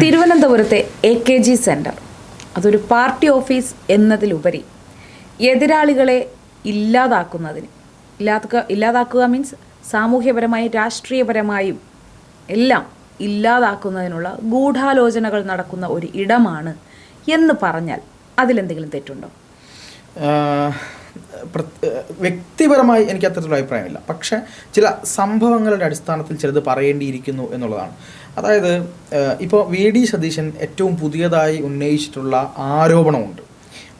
തിരുവനന്തപുരത്തെ A K G centre അതൊരു party office എന്നതിലുപരി എതിരാളികളെ ഇല്ലാതാക്കുന്നതിന് ഇല്ലാതാക്കുക ഇല്ലാതാക്കുക മീൻസ് സാമൂഹ്യപരമായും രാഷ്ട്രീയപരമായും എല്ലാം ഇല്ലാതാക്കുന്നതിനുള്ള ഗൂഢാലോചനകൾ നടക്കുന്ന ഒരു ഇടമാണ് എന്ന് പറഞ്ഞാൽ അതിലെന്തെങ്കിലും തെറ്റുണ്ടോ? വ്യക്തിപരമായി എനിക്ക് അത്തരത്തിലുള്ള അഭിപ്രായമില്ല. പക്ഷേ ചില സംഭവങ്ങളുടെ അടിസ്ഥാനത്തിൽ ചിലത് പറയേണ്ടിയിരിക്കുന്നു എന്നുള്ളതാണ്. അതായത് ഇപ്പോൾ വി ഡി സതീശൻ ഏറ്റവും പുതിയതായി ഉന്നയിച്ചിട്ടുള്ള ആരോപണമുണ്ട്.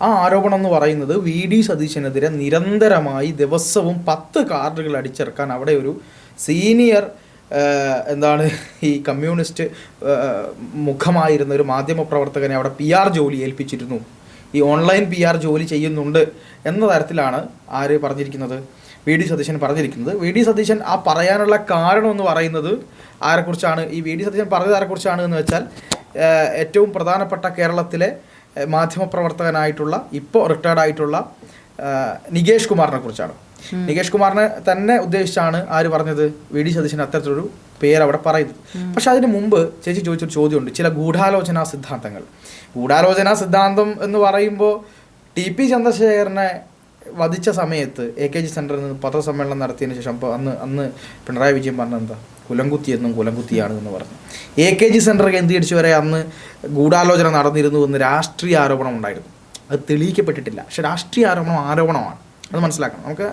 ആ ആരോപണം എന്ന് പറയുന്നത് വി ഡി സതീശനെതിരെ നിരന്തരമായി ദിവസവും പത്ത് കാർഡുകൾ അടിച്ചിറക്കാൻ അവിടെ ഒരു സീനിയർ എന്താണ് ഈ കമ്മ്യൂണിസ്റ്റ് മുഖമായിരുന്ന ഒരു മാധ്യമപ്രവർത്തകനെ അവിടെ പി ആർ ജോലി ഏൽപ്പിച്ചിരുന്നു. ഈ ഓൺലൈൻ പി ആർ ജോലി ചെയ്യുന്നുണ്ട് എന്ന തരത്തിലാണ് ആര് പറഞ്ഞിരിക്കുന്നത്? വി ഡി സതീശൻ പറഞ്ഞിരിക്കുന്നത്. വി ഡി സതീശൻ ആ പറയാനുള്ള കാരണം എന്ന് പറയുന്നത് ആരെക്കുറിച്ചാണ്? ഈ വി ഡി സതീശൻ പറഞ്ഞത് ആരെക്കുറിച്ചാണ് എന്ന് വെച്ചാൽ ഏറ്റവും പ്രധാനപ്പെട്ട കേരളത്തിലെ മാധ്യമപ്രവർത്തകനായിട്ടുള്ള ഇപ്പോൾ റിട്ടയർഡ് ആയിട്ടുള്ള നികേഷ് കുമാറിനെ കുറിച്ചാണ്. നികേഷ് കുമാറിനെ തന്നെ ഉദ്ദേശിച്ചാണ് ആര് പറഞ്ഞത്? വി ഡി സതീശൻ അത്തരത്തിലൊരു പേര് അവിടെ പറയുന്നത് പക്ഷെ അതിന് മുമ്പ് ചേച്ചി ചോദിച്ചൊരു ചോദ്യമുണ്ട്. ചില ഗൂഢാലോചനാ സിദ്ധാന്തങ്ങൾ. ഗൂഢാലോചനാ സിദ്ധാന്തം എന്ന് പറയുമ്പോൾ ടി പി ചന്ദ്രശേഖരനെ വധിച്ച സമയത്ത് എ കെ ജി സെന്ററിൽ നിന്ന് പത്രസമ്മേളനം നടത്തിയതിന് ശേഷം അപ്പോൾ അന്ന് അന്ന് പിണറായി വിജയൻ പറഞ്ഞത് എന്താ എന്നും കുലംകുത്തിയാണ് എന്ന് പറഞ്ഞു. എ കെ ജി സെന്റർ കേന്ദ്രീകരിച്ച് വരെ അന്ന് ഗൂഢാലോചന നടന്നിരുന്നു എന്ന് രാഷ്ട്രീയ ആരോപണം ഉണ്ടായിരുന്നു അത് തെളിയിക്കപ്പെട്ടിട്ടില്ല. പക്ഷെ രാഷ്ട്രീയ ആരോപണം ആരോപണമാണ്. അത് മനസ്സിലാക്കണം. നമുക്ക്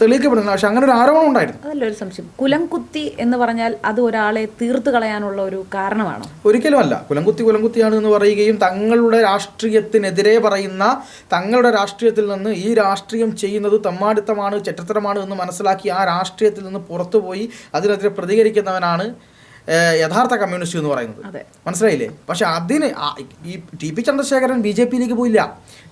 തെളിയിക്കപ്പെടുന്നില്ല. പക്ഷെ അങ്ങനെ ഒരു ആരോപണം ഉണ്ടായിരുന്നു. അതല്ല ഒരു സംശയം. കുലംകുത്തി എന്ന് പറഞ്ഞാൽ അത് ഒരാളെ തീർത്തു കളയാനുള്ള ഒരു കാരണമാണോ? ഒരിക്കലും അല്ല കുലംകുത്തി കുലംകുത്തിയാണ് എന്ന് പറയുകയും തങ്ങളുടെ രാഷ്ട്രീയത്തിനെതിരെ പറയുന്ന തങ്ങളുടെ രാഷ്ട്രീയത്തിൽ നിന്ന് ഈ രാഷ്ട്രീയം ചെയ്യുന്നത് തമ്മാടിത്തമാണ് ചെറ്റത്തരമാണ് എന്ന് മനസ്സിലാക്കി ആ രാഷ്ട്രീയത്തിൽ നിന്ന് പുറത്തുപോയി അതിനെതിരെ പ്രതികരിക്കുന്നവനാണ് യഥാർത്ഥ കമ്മ്യൂണിസ്റ്റ് എന്ന് പറയുന്നത്. മനസ്സിലായില്ലേ? പക്ഷെ അതിന് ഈ T P Chandrasekharan B J പിയിലേക്ക് പോയില്ല.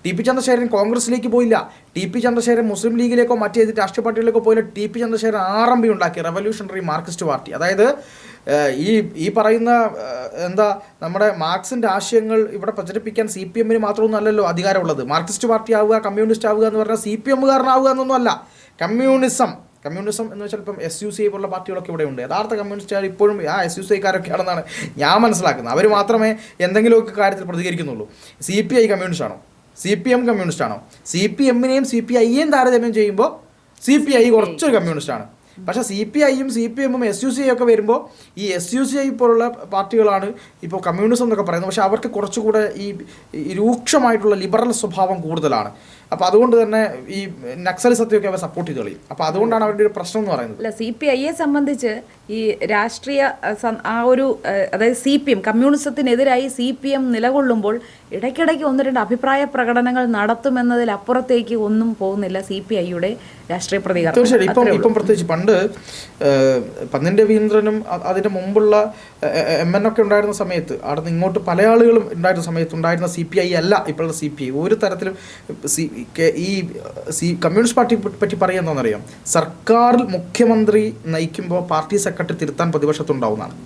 ടി പി ചന്ദ്രശേഖരൻ കോൺഗ്രസിലേക്ക് പോയില്ല. ടി പി ചന്ദ്രശേഖരൻ മുസ്ലിം ലീഗിലേക്കോ മറ്റേത് രാഷ്ട്രീയ പാർട്ടികളിലേക്കോ പോയില്ല. ടി പി ചന്ദ്രശേഖരൻ ആർ ഉണ്ടാക്കി റെവല്യൂഷണറി മാർക്സിസ്റ്റ് പാർട്ടി. അതായത് ഈ ഈ പറയുന്ന എന്താ നമ്മുടെ മാർക്സിന്റെ ആശയങ്ങൾ ഇവിടെ പ്രചരിപ്പിക്കാൻ സി പി എമ്മിന് മാത്രമൊന്നും അല്ലല്ലോ അധികാരമുള്ളത്. മാർക്സിസ്റ്റ് പാർട്ടി ആവുക കമ്മ്യൂണിസ്റ്റ് ആവുക എന്ന് പറഞ്ഞാൽ സി പി എമ്മുകാരനാവുക എന്നൊന്നും അല്ല കമ്മ്യൂണിസം. കമ്മ്യൂണിസം എന്ന് വെച്ചാൽ ഇപ്പം എസ് യു സി പോലുള്ള പാർട്ടികളൊക്കെ ഇവിടെ ഉണ്ട്. യഥാർത്ഥ കമ്മ്യൂണിസ്റ്റുകാർ ഇപ്പോഴും ആ എസ് യു സി കാരൊക്കെയാണെന്നാണ് ഞാൻ മനസ്സിലാക്കുന്നത്. അവർ മാത്രമേ എന്തെങ്കിലുമൊക്കെ കാര്യത്തിൽ പ്രതികരിക്കുന്നുള്ളൂ. സി പി ഐ കമ്മ്യൂണിസ്റ്റ് ആണോ സി പി എം കമ്മ്യൂണിസ്റ്റ് ആണോ സി പി എമ്മിനെയും സി പി ഐയെയും താരതമ്യം ചെയ്യുമ്പോൾ സി പി ഐ കുറച്ചൊരു കമ്മ്യൂണിസ്റ്റ് ആണ് പക്ഷെ സി പി ഐയും സി പി എമ്മും എസ് യു സി ഐ ഒക്കെ വരുമ്പോൾ ഈ എസ് യു സി ഐ പോലുള്ള പാർട്ടികളാണ് ഇപ്പോൾ കമ്മ്യൂണിസം എന്നൊക്കെ പറയുന്നത്. പക്ഷേ അവർക്ക് കുറച്ചുകൂടെ ഈ ഈ രൂക്ഷമായിട്ടുള്ള ലിബറൽ സ്വഭാവം കൂടുതലാണ്. അപ്പോൾ അതുകൊണ്ട് തന്നെ ഈ നക്സലിസത്തെയൊക്കെ അവർ സപ്പോർട്ട് ചെയ്ത് കളയും. അപ്പോൾ അതുകൊണ്ടാണ് അവരുടെ ഒരു പ്രശ്നം എന്ന് പറയുന്നത്. അല്ല സി പി ഐയെ സംബന്ധിച്ച് ഈ രാഷ്ട്രീയ ആ ഒരു അതായത് സി പി എം കമ്മ്യൂണിസത്തിനെതിരായി സി പി എം നിലകൊള്ളുമ്പോൾ ഇടയ്ക്കിടയ്ക്ക് ഒന്ന് രണ്ട് അഭിപ്രായ പ്രകടനങ്ങൾ നടത്തുമെന്നതിൽ അപ്പുറത്തേക്ക് ഒന്നും പോകുന്നില്ല സി പി ഐയുടെ രാഷ്ട്രീയ പ്രതികരണം. തീർച്ചയായും ഇപ്പം ഇപ്പം പ്രത്യേകിച്ച് പണ്ട് പന്നിന്റെ പന്നിൻ രവീന്ദ്രനും അ- അതിന്റെ മുമ്പുള്ള എം എൻ ഒക്കെ ഉണ്ടായിരുന്ന സമയത്ത് അവിടെ നിന്ന് ഇങ്ങോട്ട് പല ആളുകളും ഉണ്ടായിരുന്ന സമയത്ത് ഉണ്ടായിരുന്ന സി പി ഐ അല്ല ഇപ്പോഴുള്ള സി പി ഐ. ഒരു തരത്തിലും സി ഈ സി കമ്മ്യൂണിസ്റ്റ് പാർട്ടി പറ്റി പറയുക എന്താണെന്നറിയാം? സർക്കാരിൽ മുഖ്യമന്ത്രി നയിക്കുമ്പോൾ പാർട്ടി സെക്രട്ടറി തിരുത്താൻ പ്രതിപക്ഷത്തുണ്ടാവുന്നതാണ്.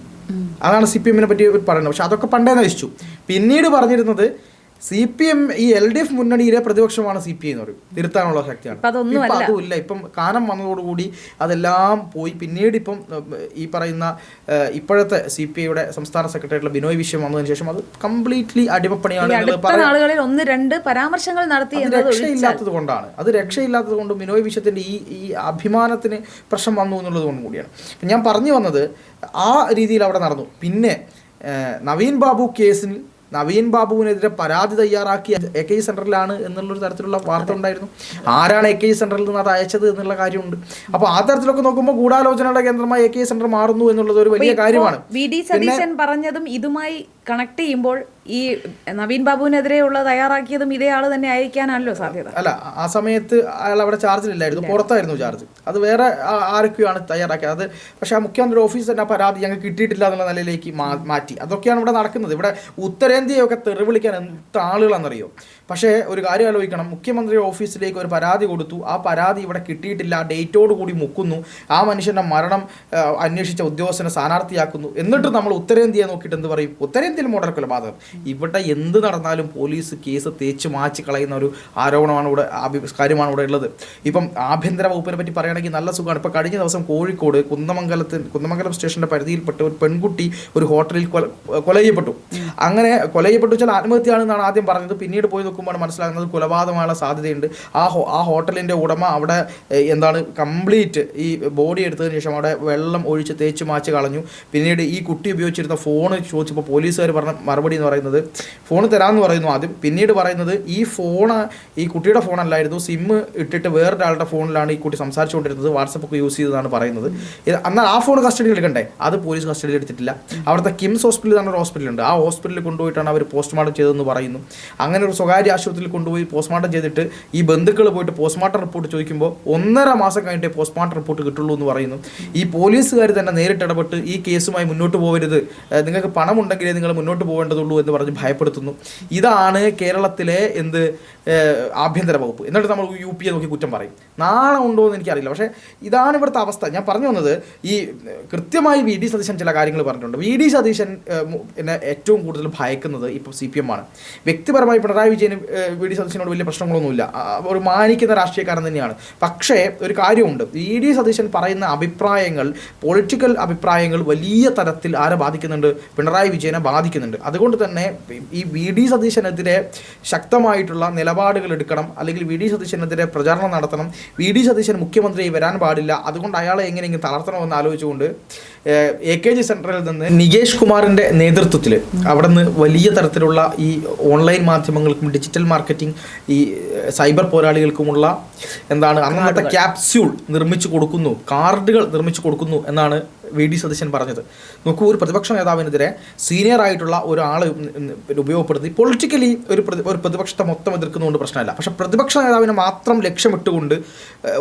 അതാണ് സി പി എമ്മിനെ പറ്റി പറയുന്നത്. പക്ഷെ അതൊക്കെ പണ്ടേ നശിച്ചു. പിന്നീട് പറഞ്ഞിരുന്നത് സി പി എം ഈ എൽ ഡി എഫ് മുന്നണിയിലെ പ്രതിപക്ഷമാണ് സി പി ഐ എന്ന് പറയും. തിരുത്താനുള്ള ശക്തിയാണ്. ഇപ്പം. അതുമില്ല. ഇപ്പം കാനം വന്നതോടുകൂടി അതെല്ലാം പോയി. പിന്നീട് ഇപ്പം ഈ പറയുന്ന ഇപ്പോഴത്തെ സി പി ഐയുടെ സംസ്ഥാന സെക്രട്ടറിയുടെ ബിനോയ് വിഷയം വന്നതിന് ശേഷം അത് കംപ്ലീറ്റ്ലി അടിമപ്പണിയാണ് ഒന്ന് രണ്ട് പരാമർശങ്ങൾ നടത്തി രക്ഷയില്ലാത്തത് കൊണ്ടാണ്. അത് രക്ഷയില്ലാത്തത് കൊണ്ട് ബിനോയ് വിഷയത്തിന്റെ ഈ ഈ അഭിമാനത്തിന് പ്രശ്നം വന്നു എന്നുള്ളത് കൊണ്ട് കൂടിയാണ്. ഞാൻ പറഞ്ഞു വന്നത് ആ രീതിയിൽ അവിടെ നടന്നു. പിന്നെ നവീൻ ബാബു കേസിൽ നവീൻ ബാബുവിനെതിരെ പരാതി തയ്യാറാക്കിയ എ കെ സെന്ററിലാണ് സെന്ററിലാണ് എന്നുള്ളൊരു തരത്തിലുള്ള വാർത്ത ഉണ്ടായിരുന്നു. ആരാണ് എ കെ സെന്ററിൽ സെന്ററിൽ നിന്ന് അത് അയച്ചത് എന്നുള്ള കാര്യമുണ്ട്. അപ്പോൾ ആ തരത്തിലൊക്കെ നോക്കുമ്പോൾ ഗൂഢാലോചനയുടെ കേന്ദ്രമായി എ കെ സെന്റർ സെന്റർ മാറുന്നു എന്നുള്ളത് ഒരു വലിയ കാര്യമാണ്. പറഞ്ഞതും ഇതുമായി കണക്ട് ചെയ്യുമ്പോൾ ഈ നവീൻ ബാബുവിനെതിരെയുള്ള തയ്യാറാക്കിയതും ഇതേ ആൾ തന്നെ ആയിരിക്കാനല്ലോ സാധ്യത. അല്ല ആ സമയത്ത് അയാൾ അവിടെ ചാർജിലില്ലായിരുന്നു പുറത്തായിരുന്നു ചാർജ് അത് വേറെ ആരൊക്കെയാണ് തയ്യാറാക്കിയത്. അത് പക്ഷെ ആ മുഖ്യമന്ത്രി ഓഫീസ് തന്നെ പരാതി ഞങ്ങൾക്ക് കിട്ടിയിട്ടില്ല എന്നുള്ള നിലയിലേക്ക് മാറ്റി. അതൊക്കെയാണ് ഇവിടെ നടക്കുന്നത്. ഇവിടെ ഉത്തരേന്ത്യയൊക്കെ തെറിവിളിക്കാൻ എന്ത് ആളുകളാണെന്നറിയോ? പക്ഷേ ഒരു കാര്യം ആലോചിക്കണം. മുഖ്യമന്ത്രി ഓഫീസിലേക്ക് ഒരു പരാതി കൊടുത്തു. ആ പരാതി ഇവിടെ കിട്ടിയിട്ടില്ല. ഡേറ്റോട് കൂടി മുക്കുന്നു. ആ മനുഷ്യന്റെ മരണം അന്വേഷിച്ച ഉദ്യോഗസ്ഥനെ സ്ഥാനാർത്ഥിയാക്കുന്നു. എന്നിട്ട് നമ്മൾ ഉത്തരേന്ത്യയെ നോക്കിയിട്ട് എന്ത് പറയും? ഉത്തരേന്ത്യയിൽ മോഡൽ കൊലപാതകം ഇവിടെ എന്ത് നടന്നാലും പോലീസ് കേസ് തേച്ച് മാച്ച് കളയുന്ന ഒരു ആരോപണമാണ് ഇവിടെ കാര്യമാണ് ഇവിടെ ഉള്ളത്. ഇപ്പം ആഭ്യന്തര വകുപ്പിനെ പറ്റി പറയുകയാണെങ്കിൽ നല്ല സുഖമാണ്. ഇപ്പം കഴിഞ്ഞ ദിവസം കോഴിക്കോട് കുന്നമംഗലത്തിൽ കുന്നമംഗലം സ്റ്റേഷന്റെ പരിധിയിൽപ്പെട്ട ഒരു പെൺകുട്ടി ഒരു ഹോട്ടലിൽ കൊല ചെയ്യപ്പെട്ടു. അങ്ങനെ കൊല ചെയ്യപ്പെട്ടു വെച്ചാൽ ആത്മഹത്യയാണെന്നാണ് ആദ്യം പറഞ്ഞത്. പിന്നീട് പോയി നോക്കുമ്പോൾ മനസ്സിലാകുന്നത് കൊലപാതകമായുള്ള സാധ്യതയുണ്ട്. ആ ആ ഹോട്ടലിന്റെ ഉടമ അവിടെ എന്താണ് കംപ്ലീറ്റ് ഈ ബോഡി എടുത്തതിന് ശേഷം അവിടെ വെള്ളം ഒഴിച്ച് തേച്ച് മാച്ച് കളഞ്ഞു. പിന്നീട് ഈ കുട്ടി ഉപയോഗിച്ചിരുന്ന ഫോൺ ചോദിച്ചപ്പോൾ പോലീസുകാർ പറഞ്ഞ മറുപടി എന്ന് പറയുന്നത് ഫോൺ തരാമെന്ന് പറയുന്നു. ആദ്യം പിന്നീട് പറയുന്നത് ഈ ഫോൺ ഈ കുട്ടിയുടെ ഫോണല്ലായിരുന്നു സിമ്മ് ഇട്ടിട്ട് വേറൊരാളുടെ ഫോണിലാണ് ഈ കുട്ടി സംസാരിച്ചുകൊണ്ടിരുന്നത്. വാട്സപ്പ് ഒക്കെ യൂസ് ചെയ്തതാണ് പറയുന്നത്. എന്നാൽ ആ ഫോൺ കസ്റ്റഡിയിൽ എടുക്കണ്ടേ? അത് പോലീസ് കസ്റ്റഡിയിൽ എടുത്തിട്ടില്ല. അവിടുത്തെ കിംസ് ഹോസ്പിറ്റലിൽ തന്നെ ഒരു ഹോസ്പിറ്റലുണ്ട് ആ ഹോസ്പിറ്റലിൽ കൊണ്ടുപോയിട്ടാണ് അവർ പോസ്റ്റ്മോർട്ടം ചെയ്തതെന്ന് പറയുന്നു. അങ്ങനെ ഒരു സ്വകാര്യ ആശുപത്രിയിൽ കൊണ്ടുപോയി പോസ്റ്റ്മോർട്ടം ചെയ്തിട്ട് ഈ ബന്ധുക്കൾ പോയിട്ട് പോസ്റ്റ്മോർട്ടം റിപ്പോർട്ട് ചോദിക്കുമ്പോൾ ഒന്നര മാസം കഴിഞ്ഞിട്ട് പോസ്റ്റ്മോർട്ടം റിപ്പോർട്ട് കിട്ടുള്ളൂ എന്ന് പറയുന്നു. ഈ പോലീസുകാർ തന്നെ നേരിട്ട് ഇടപെട്ട് ഈ കേസുമായി മുന്നോട്ട് പോകരുത് നിങ്ങൾക്ക് പണമുണ്ടെങ്കിലേ നിങ്ങൾ മുന്നോട്ട് പോകേണ്ടതുള്ളൂ എന്ന് പറഞ്ഞ് ഭയപ്പെടുത്തുന്നു. ഇതാണ് കേരളത്തിലെ എന്ത് ആഭ്യന്തര വകുപ്പ്. എന്നിട്ട് നമ്മൾ യു പി എ നോക്കി കുറ്റം പറയും. നാണം ഉണ്ടോ എന്ന് എനിക്കറിയില്ല. പക്ഷേ ഇതാണ് ഇവിടുത്തെ അവസ്ഥ. ഞാൻ പറഞ്ഞു വന്നത് ഈ കൃത്യമായി വി ഡി സതീശൻ ചില കാര്യങ്ങൾ പറഞ്ഞിട്ടുണ്ട്. വി ഡി സതീശൻ എന്നെ ഏറ്റവും കൂടുതൽ ഭയക്കുന്നത് ഇപ്പോൾ സി പി എം ആണ്. വ്യക്തിപരമായി പിണറായി വിജയന് വി ഡി സതീശനോട് വലിയ പ്രശ്നങ്ങളൊന്നുമില്ല ഒരു മാനിക്കുന്ന രാഷ്ട്രീയക്കാരൻ തന്നെയാണ്. പക്ഷേ ഒരു കാര്യമുണ്ട്. വി ഡി സതീശൻ പറയുന്ന അഭിപ്രായങ്ങൾ പൊളിറ്റിക്കൽ അഭിപ്രായങ്ങൾ വലിയ തരത്തിൽ ആരെ ബാധിക്കുന്നുണ്ട്? പിണറായി വിജയനെ ബാധിക്കുന്നുണ്ട്. അതുകൊണ്ട് തന്നെ ഈ വി ഡി സതീശനെതിരെ ശക്തമായിട്ടുള്ള നിലപാടുകൾ എടുക്കണം അല്ലെങ്കിൽ വി ഡി സതീശനെതിരെ പ്രചാരണം നടത്തണം. വി ഡി സതീശൻ മുഖ്യമന്ത്രിയായി വരാൻ പാടില്ല. അതുകൊണ്ട് അയാളെ എങ്ങനെയെങ്കിലും തളർത്തണമെന്ന് ആലോചിച്ചുകൊണ്ട് എ കെ ജി സെന്ററിൽ നിന്ന് നികേഷ് കുമാറിന്റെ നേതൃത്വത്തിൽ അവിടെ നിന്ന് വലിയ തരത്തിലുള്ള ഈ ഓൺലൈൻ മാധ്യമങ്ങൾക്കും ഡിജിറ്റൽ മാർക്കറ്റിംഗ് ഈ സൈബർ പോരാളികൾക്കുമുള്ള എന്താണ് അന്നത്തെ ക്യാപ്സ്യൂൾ നിർമ്മിച്ചു കൊടുക്കുന്നു കാർഡുകൾ നിർമ്മിച്ചു കൊടുക്കുന്നു എന്നാണ് വി ഡി സതീശൻ പറഞ്ഞത്. നോക്കൂ ഒരു പ്രതിപക്ഷ നേതാവിനെതിരെ സീനിയർ ആയിട്ടുള്ള ഒരാൾ ഉപയോഗപ്പെടുത്തി പൊളിറ്റിക്കലി ഒരു ഒരു പ്രതിപക്ഷത്തെ മൊത്തം എതിർക്കുന്നതുകൊണ്ട് പ്രശ്നമല്ല. പക്ഷേ പ്രതിപക്ഷ നേതാവിനെ മാത്രം ലക്ഷ്യമിട്ടുകൊണ്ട്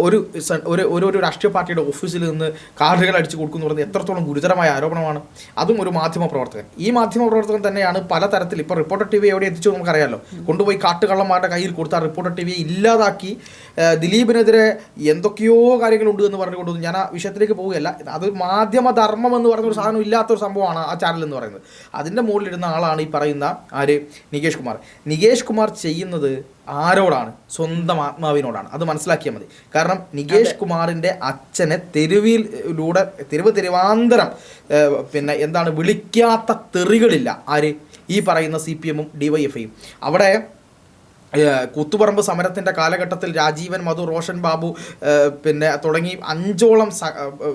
ഒരു ഒരു ഒരു രാഷ്ട്രീയ പാർട്ടിയുടെ ഓഫീസിൽ നിന്ന് കാർഡുകൾ അടിച്ചു കൊടുക്കുന്നു പറയുന്നത് എത്രത്തോളം ഗുരുതരമായ ആരോപണമാണ്. അതും ഒരു മാധ്യമ പ്രവർത്തകൻ. ഈ മാധ്യമ പ്രവർത്തകൻ തന്നെയാണ് പല തരത്തിൽ ഇപ്പോൾ റിപ്പോർട്ടർ ടി വി എവിടെ എത്തിച്ചു നമുക്കറിയാമല്ലോ കൊണ്ടുപോയി കാട്ടുകള്ളന്മാരുടെ കയ്യിൽ കൊടുത്ത റിപ്പോർട്ടർ ടി വി ഇല്ലാതാക്കി ദിലീപിനെതിരെ എന്തൊക്കെയോ കാര്യങ്ങളുണ്ട് എന്ന് പറഞ്ഞുകൊണ്ട് ഞാൻ ആ വിഷയത്തിലേക്ക് പോവുകയല്ല. അത് മാധ്യമധർമ്മം എന്ന് പറയുന്ന ഒരു സാധനം ഇല്ലാത്തൊരു സംഭവമാണ് ആ ചാനൽ എന്ന് പറയുന്നത്. അതിന്റെ മുകളിലിരുന്ന ആളാണ് ഈ പറയുന്ന ആര്? നികേഷ് കുമാർ. നികേഷ് കുമാർ ചെയ്യുന്നത് ആരോടാണ്? സ്വന്തം ആത്മാവിനോടാണ്. അത് മനസ്സിലാക്കിയാൽ മതി. കാരണം നികേഷ് കുമാറിന്റെ അച്ഛനെ തെരുവിലൂടെ തെരുവ് തെരുവാന്തരം പിന്നെ എന്താണ് വിളിക്കാത്ത തെറികളില്ല. ആര്? ഈ പറയുന്ന സി പി എമ്മും ഡി വൈ എഫ് ഐയും അവിടെ കൂത്തുപറമ്പ് സമരത്തിന്റെ കാലഘട്ടത്തിൽ രാജീവൻ മധു റോഷൻ ബാബു പിന്നെ തുടങ്ങി അഞ്ചോളം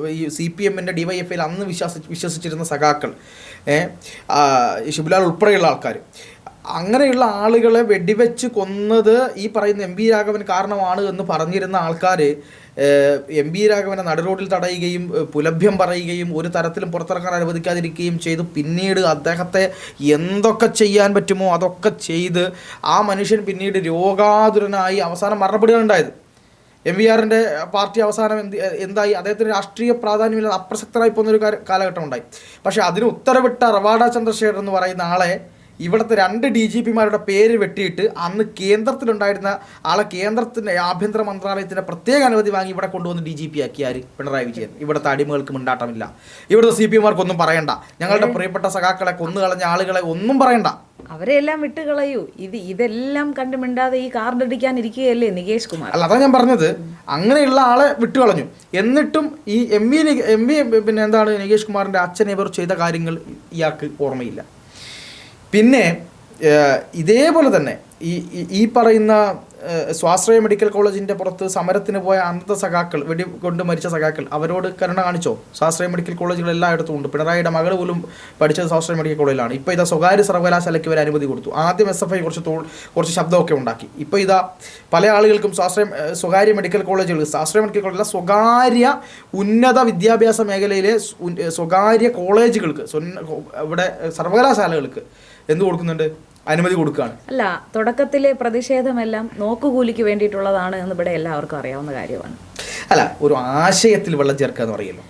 ഈ സി പി എമ്മിന്റെ ഡി വൈ എഫ് അന്ന് വിശ്വസി വിശ്വസിച്ചിരുന്ന സഖാക്കൾ. ശിബുലാൽ ഉൾപ്പെടെയുള്ള ആൾക്കാർ അങ്ങനെയുള്ള ആളുകളെ വെടിവെച്ച് കൊന്നത് ഈ പറയുന്ന എം രാഘവൻ കാരണമാണ് എന്ന് പറഞ്ഞിരുന്ന ആൾക്കാർ എം വി രാഘവനെ നടുറോഡിൽ തടയുകയും പുലഭ്യം പറയുകയും ഒരു തരത്തിലും പുറത്തിറക്കാൻ അനുവദിക്കാതിരിക്കുകയും ചെയ്തു. പിന്നീട് അദ്ദേഹത്തെ എന്തൊക്കെ ചെയ്യാൻ പറ്റുമോ അതൊക്കെ ചെയ്ത് ആ മനുഷ്യൻ പിന്നീട് രോഗാതുരനായി അവസാനം മരണപ്പെടുകയുണ്ടായത്. എം വി ആറിന്റെ പാർട്ടി അവസാനം എന്ത് എന്തായി? അദ്ദേഹത്തിന് രാഷ്ട്രീയ പ്രാധാന്യമില്ലാതെ അപ്രസക്തരായി പോകുന്നൊരു ഒരു കാലഘട്ടം ഉണ്ടായി പക്ഷേ അതിന് ഉത്തരവിട്ട റവാഡ ചന്ദ്രശേഖർ എന്ന് പറയുന്ന ആളെ ഇവിടുത്തെ രണ്ട് ഡി ജി പിമാരുടെ പേര് വെട്ടിയിട്ട് അന്ന് കേന്ദ്രത്തിലുണ്ടായിരുന്ന ആളെ കേന്ദ്രത്തിന്റെ ആഭ്യന്തര മന്ത്രാലയത്തിന്റെ പ്രത്യേക അനുമതി വാങ്ങി ഇവിടെ കൊണ്ടുവന്ന് ഡി ജി പി ആക്കിയാൽ പിണറായി വിജയൻ. ഇവിടുത്തെ അടിമകൾക്ക് മിണ്ടാട്ടമില്ല. ഇവിടുത്തെ സി പി എമാർക്കൊന്നും പറയണ്ട. ഞങ്ങളുടെ പ്രിയപ്പെട്ട സഖാക്കളെ കൊന്നുകളഞ്ഞ ആളുകളെ ഒന്നും പറയണ്ട. അവരെല്ലാം വിട്ടുകളയൂ ഇത് ഇതെല്ലാം കണ്ടു മിണ്ടാതെ ഈ കാർഡ് അടിക്കാനിരിക്കുകയല്ലേ നികേഷ് കുമാർ? അല്ല അതാ ഞാൻ പറഞ്ഞത്. അങ്ങനെയുള്ള ആളെ വിട്ടുകളഞ്ഞു എന്നിട്ടും ഈ എം വി എം വി പിന്നെ എന്താണ് നികേഷ് കുമാറിന്റെ അച്ഛനെ ഇവർ ചെയ്ത കാര്യങ്ങൾ ഇയാൾക്ക് ഓർമ്മയില്ല. പിന്നെ ഇതേപോലെ തന്നെ ഈ ഈ- പറയുന്ന സ്വാശ്രയ മെഡിക്കൽ കോളേജിന്റെ പുറത്ത് സമരത്തിന് പോയ അന്നത്തെ സഖാക്കൾ വെടി കൊണ്ട് മരിച്ച സഖാക്കൾ അവരോട് കരുണ കാണിച്ചോ? സ്വാശ്രയ മെഡിക്കൽ കോളേജുകൾ എല്ലായിടത്തും ഉണ്ട്. പിണറായിയുടെ മകൾ പോലും പഠിച്ചത് സ്വാശ്രയ മെഡിക്കൽ കോളേജിലാണ്. ഇപ്പോൾ ഇതാ സ്വകാര്യ സർവകലാശാലയ്ക്ക് വരെ അനുമതി കൊടുത്തു. ആദ്യം എസ് എഫ് ഐ കുറച്ച് തോൾ കുറച്ച് ശബ്ദമൊക്കെ ഉണ്ടാക്കി. ഇപ്പോൾ ഇതാ പല ആളുകൾക്കും സ്വാശ്രയ സ്വകാര്യ മെഡിക്കൽ കോളേജുകൾ സ്വാശ്രയ മെഡിക്കൽ കോളേജിലെ സ്വകാര്യ ഉന്നത വിദ്യാഭ്യാസ മേഖലയിലെ സ്വകാര്യ കോളേജുകൾക്ക് ഇവിടെ സർവകലാശാലകൾക്ക് എന്ത് കൊടുക്കുന്നുണ്ട്? അനുമതി കൊടുക്കുകയാണ് അല്ല തുടക്കത്തിലെ പ്രതിഷേധമെല്ലാം നോക്കുകൂലിക്ക് വേണ്ടിയിട്ടുള്ളതാണ് എന്ന് ഇവിടെ എല്ലാവർക്കും അറിയാവുന്ന കാര്യമാണ്. അല്ല ഒരു ആശയത്തിൽ വെള്ളം ചേർക്കുക എന്ന് പറയുമല്ലോ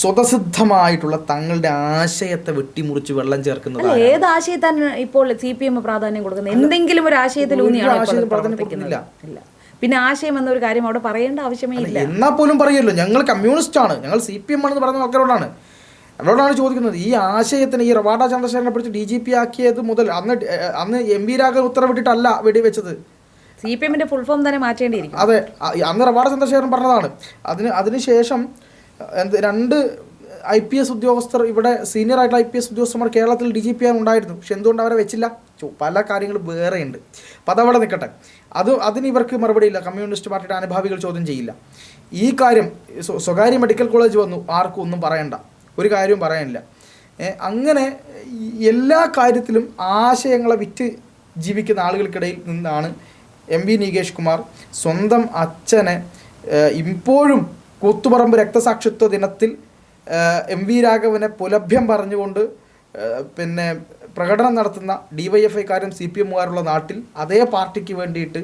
സ്വതസിദ്ധമായിട്ടുള്ള തങ്ങളുടെ ആശയത്തെ വെട്ടിമുറിച്ച് വെള്ളം ചേർക്കുന്നത് ഏത് ആശയത്താണ് ഇപ്പോൾ സി പി എം പ്രാധാന്യം കൊടുക്കുന്നത്? എന്തെങ്കിലും ഒരു ആശയത്തിൽ ഊന്നിയാണ് പിന്നെ ആശയം എന്നൊരു കാര്യം അവിടെ പറയേണ്ട ആവശ്യമേ ഇല്ല. എന്നാൽ പോലും പറയുമല്ലോ ഞങ്ങൾ കമ്മ്യൂണിസ്റ്റ് ആണ് ഞങ്ങൾ സി പി എം ആണെന്ന് പറയുന്ന ആൾക്കാരോടാണ്. അവരോടാണ് ചോദിക്കുന്നത് ഈ ആശയത്തിന് ഈ റവാഡ ചന്ദ്രശേഖരനെ പിടിച്ച് ഡി ജി പി ആക്കിയത് മുതൽ അന്ന് അന്ന് എം വി രാഘവൻ ഉത്തരവിട്ടിട്ടല്ല വെടിവെച്ചത്. സി പി എമ്മിന്റെ ഫുൾ ഫോം തന്നെ മാറ്റേണ്ടിയിരിക്കും അതെ അന്ന് റവാഡ ചന്ദ്രശേഖരൻ പറഞ്ഞതാണ്. അതിന് അതിനുശേഷം എന്ത് രണ്ട് ഐ പി എസ് ഉദ്യോഗസ്ഥർ ഇവിടെ സീനിയർ ആയിട്ടുള്ള ഐ പി എസ് ഉദ്യോഗസ്ഥന്മാർ കേരളത്തിൽ ഡി ജി പി ഉണ്ടായിരുന്നു. പക്ഷെ എന്തുകൊണ്ട് അവരെ വെച്ചില്ല? പല കാര്യങ്ങളും വേറെയുണ്ട്. അപ്പം അതവിടെ നിൽക്കട്ടെ. അത് അതിന് ഇവർക്ക് മറുപടിയില്ല കമ്മ്യൂണിസ്റ്റ് പാർട്ടിയുടെ അനുഭാവികൾ ചോദ്യം ചെയ്യില്ല. ഈ കാര്യം സ്വ- സ്വകാര്യ മെഡിക്കൽ കോളേജ് വന്നു. ആർക്കും ഒന്നും പറയണ്ട. ഒരു കാര്യവും പറയാനില്ല. അങ്ങനെ എല്ലാ കാര്യത്തിലും ആശയങ്ങളെ വിറ്റ് ജീവിക്കുന്ന ആളുകൾക്കിടയിൽ നിന്നാണ് എം വി നികേഷ് കുമാർ സ്വന്തം അച്ഛനെ ഇപ്പോഴും കൂത്തുപറമ്പ് രക്തസാക്ഷിത്വ ദിനത്തിൽ എം വി രാഘവനെ പുലഭ്യം പറഞ്ഞുകൊണ്ട് പിന്നെ പ്രകടനം നടത്തുന്ന ഡി വൈ എഫ് ഐക്കാരും സി പി എമ്മുകാരുള്ള നാട്ടിൽ അതേ പാർട്ടിക്ക് വേണ്ടിയിട്ട്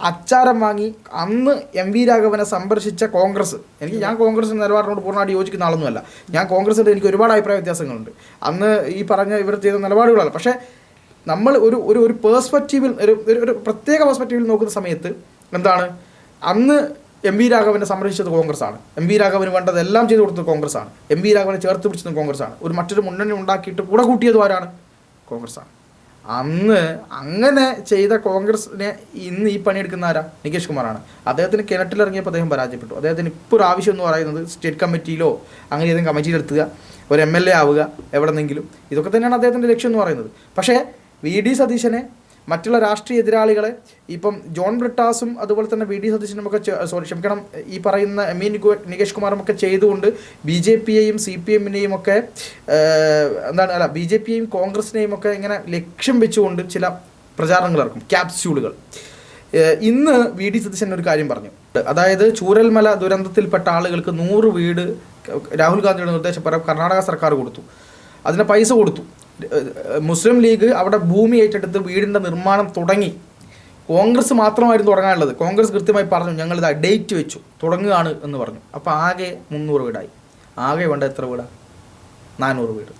അച്ചാരം വാങ്ങി അന്ന് എം വി രാഘവനെ സന്ദർശിച്ച കോൺഗ്രസ്. എനിക്ക് ഞാൻ കോൺഗ്രസ് നിലപാടിനോട് പൂർണമായിട്ട് യോജിക്കുന്ന ആളൊന്നുമല്ല. ഞാൻ കോൺഗ്രസിന്റെ എനിക്ക് ഒരുപാട് അഭിപ്രായ വ്യത്യാസങ്ങളുണ്ട്. അന്ന് ഈ പറഞ്ഞ ഇവർ ചെയ്ത നിലപാടുകളല്ല പക്ഷേ നമ്മൾ ഒരു ഒരു ഒരു പേഴ്സ്പെക്റ്റീവിൽ ഒരു ഒരു- ഒരു പ്രത്യേക പേഴ്സ്പെക്റ്റീവിൽ നോക്കുന്ന സമയത്ത് എന്താണ്? അന്ന് എം വി രാഘവനെ സംരക്ഷിച്ചത് കോൺഗ്രസ് ആണ് എം വി രാഘവന് വേണ്ടത് എല്ലാം ചെയ്തു കൊടുത്തത് കോൺഗ്രസ് ആണ് എം വി രാഘവനെ ചേർത്ത് പിടിച്ചത് കോൺഗ്രസ് ആണ് ഒരു മറ്റൊരു മുന്നണി ഉണ്ടാക്കിയിട്ട് കൂടെ കൂട്ടിയത് ആരാണ്? കോൺഗ്രസ് ആണ് അന്ന് അങ്ങനെ ചെയ്ത കോൺഗ്രസിനെ ഇന്ന് ഈ പണിയെടുക്കുന്ന ആരാ? നികേഷ് കുമാറാണ്. അദ്ദേഹത്തിന് കിണറ്റിലിറങ്ങിയപ്പോൾ അദ്ദേഹം പരാജയപ്പെട്ടു. അദ്ദേഹത്തിന് ഇപ്പോൾ ഒരു ആവശ്യം എന്ന് പറയുന്നത് സ്റ്റേറ്റ് കമ്മിറ്റിയിലോ അങ്ങനെ ഏതെങ്കിലും കമ്മിറ്റിയിലെത്തുക ഒരു എം എൽ എ ആവുക എവിടെന്നെങ്കിലും. ഇതൊക്കെ തന്നെയാണ് അദ്ദേഹത്തിന്റെ ലക്ഷ്യം എന്ന് പറയുന്നത്. പക്ഷേ വി. ഡി. സതീശനെ മറ്റുള്ള രാഷ്ട്രീയ എതിരാളികളെ ഇപ്പം ജോൺ ബ്രിട്ടാസും അതുപോലെ തന്നെ വി ഡി സതീശനും ഒക്കെ സോറി ക്ഷമിക്കണം ഈ പറയുന്ന എം ഇ നികോ- നികേഷ് കുമാറും ഒക്കെ ചെയ്തുകൊണ്ട് ബി ജെ പിയെയും സി പി എമ്മിനെയും ഒക്കെ എന്താണ് അല്ല ബി ജെ പിയെയും കോൺഗ്രസിനെയും ഒക്കെ ഇങ്ങനെ ലക്ഷ്യം വെച്ചുകൊണ്ട് ചില പ്രചാരണങ്ങൾ ഇറക്കും ക്യാപ്സ്യൂളുകൾ. ഇന്ന് വി ഡി സതീശൻ ഒരു കാര്യം പറഞ്ഞു. അതായത് ചൂരൽമല ദുരന്തത്തിൽപ്പെട്ട ആളുകൾക്ക് നൂറ് വീട് രാഹുൽ ഗാന്ധിയുടെ നിർദ്ദേശപ്രകാരം കർണാടക സർക്കാർ കൊടുത്തു. അതിന് പൈസ കൊടുത്തു. മുസ്ലിം ലീഗ് അവിടെ ഭൂമി ഏറ്റെടുത്ത് വീടിന്റെ നിർമ്മാണം തുടങ്ങി. കോൺഗ്രസ് മാത്രമായിരുന്നു തുടങ്ങാനുള്ളത്. കോൺഗ്രസ് കൃത്യമായി പറഞ്ഞു ഞങ്ങളിത് ഡേറ്റ് വെച്ചു. തുടങ്ങുകയാണ് എന്ന് പറഞ്ഞു. അപ്പോൾ ആകെ മുന്നൂറ് വീടായി. ആകെ വേണ്ട എത്ര വീടാണ് നാനൂറ് വീട്.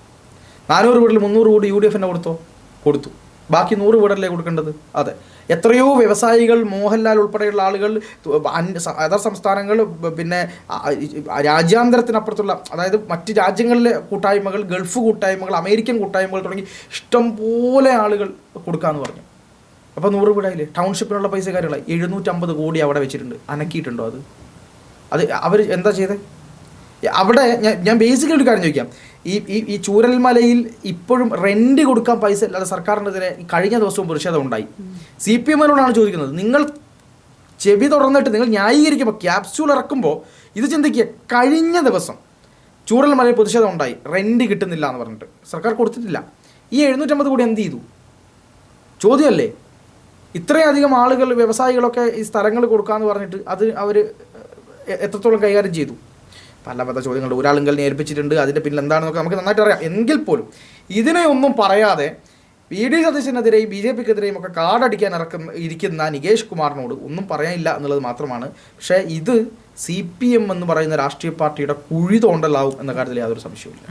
നാനൂറ് വീട്ടിൽ മുന്നൂറ് വീട് യു ഡി എഫിന്റെ കൊടുത്തോ? കൊടുത്തു. ബാക്കി നൂറ് വീടല്ലേ കൊടുക്കേണ്ടത്? അതെ. എത്രയോ വ്യവസായികൾ മോഹൻലാൽ ഉൾപ്പെടെയുള്ള ആളുകൾ അതർ സംസ്ഥാനങ്ങൾ പിന്നെ രാജ്യാന്തരത്തിനപ്പുറത്തുള്ള അതായത് മറ്റ് രാജ്യങ്ങളിലെ കൂട്ടായ്മകൾ ഗൾഫ് കൂട്ടായ്മകൾ അമേരിക്കൻ കൂട്ടായ്മകൾ തുടങ്ങി ഇഷ്ടംപോലെ ആളുകൾ കൊടുക്കാമെന്ന് പറഞ്ഞു. അപ്പോൾ നൂറ് വീടായില്ലേ? ടൗൺഷിപ്പിനുള്ള പൈസ കാര്യങ്ങളായി എഴുന്നൂറ്റമ്പത് കോടി അവിടെ വെച്ചിട്ടുണ്ട്. അനക്കിയിട്ടുണ്ടോ അത്? അത് അവർ എന്താ ചെയ്തത് അവിടെ ഞാൻ ഞാൻ ബേസിക്കലി ഒരു കാര്യം ചോദിക്കാം. ഈ ഈ ഈ ചൂരൽമലയിൽ ഇപ്പോഴും റെന്റ് കൊടുക്കാൻ പൈസ ഇല്ലാതെ സർക്കാരിനെതിരെ കഴിഞ്ഞ ദിവസവും പ്രതിഷേധം ഉണ്ടായി. സി പി എമ്മിനോടാണ് ചോദിക്കുന്നത്. നിങ്ങൾ ചെവി തുറന്നിട്ട് നിങ്ങൾ ന്യായീകരിക്കുമ്പോൾ ക്യാപ്സ്യൂൾ ഇറക്കുമ്പോൾ ഇത് ചിന്തിക്കുക കഴിഞ്ഞ ദിവസം ചൂരൽമലയിൽ പ്രതിഷേധം ഉണ്ടായി. റെന്റ് കിട്ടുന്നില്ല എന്ന് പറഞ്ഞിട്ട്. സർക്കാർ കൊടുത്തിട്ടില്ല. ഈ എഴുന്നൂറ്റമ്പത് കൂടി എന്ത് ചെയ്തു? ചോദ്യമല്ലേ? ഇത്രയധികം ആളുകൾ വ്യവസായികളൊക്കെ ഈ സ്ഥലങ്ങൾ കൊടുക്കാന്ന് പറഞ്ഞിട്ട് അത് അവർ എത്രത്തോളം കൈകാര്യം ചെയ്തു? പല പല ചോദ്യങ്ങൾ ഒരാളുങ്കൽ ഏൽപ്പിച്ചിട്ടുണ്ട് അതിന്റെ പിന്നിൽ എന്താണെന്നൊക്കെ നമുക്ക് നന്നായിട്ട് അറിയാം. എങ്കിൽ പോലും ഇതിനെ ഒന്നും പറയാതെ വി ഡി സതീശനെതിരെയും ബി ജെ പിക്കെതിരെയും ഒക്കെ കാർഡടിക്കാൻ ഇറക്കുന്ന ഇരിക്കുന്ന നികേഷ് കുമാറിനോട് ഒന്നും പറയാനില്ല എന്നുള്ളത് മാത്രമാണ്. പക്ഷേ ഇത് സി പി എം എന്ന് പറയുന്ന രാഷ്ട്രീയ പാർട്ടിയുടെ കുഴി തോണ്ടലാവും എന്ന കാര്യത്തിൽ യാതൊരു സംശയവുമില്ല.